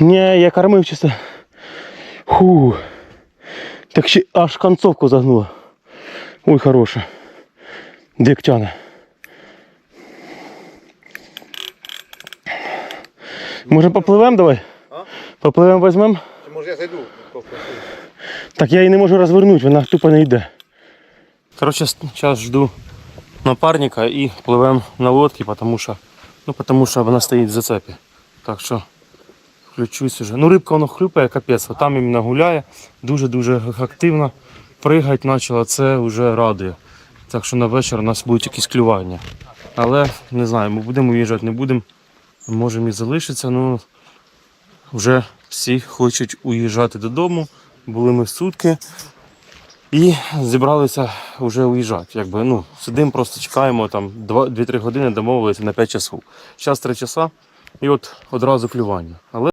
Ні, я кормив чисто. Фу. Так ще аж концовку загнуло. Ой, хороше. Дик тяне. Може попливемо давай? А? Попливемо візьмемо? Чи може я зайду? Так я її не можу розвернути, вона тупо не йде. Коротше, зараз жду напарника і пливемо на лодці, тому що, ну, тому що вона стоїть в зацепі. Так що включусь уже. Ну, рибка воно хлюпає, капець, а там іменно гуляє, дуже-дуже активно. Пригать почала, це вже радує. Так що на вечір у нас будуть якісь клювання. Але не знаю, ми будемо уїжджати, не будемо. Можемо і залишитися. Ну, вже всі хочуть уїжджати додому. Були ми сутки і зібралися вже уїжджати. Якби, ну, сидимо, просто чекаємо там 2-3 години, домовилися на 5 часов. Зараз 3 часа і от одразу клювання. Але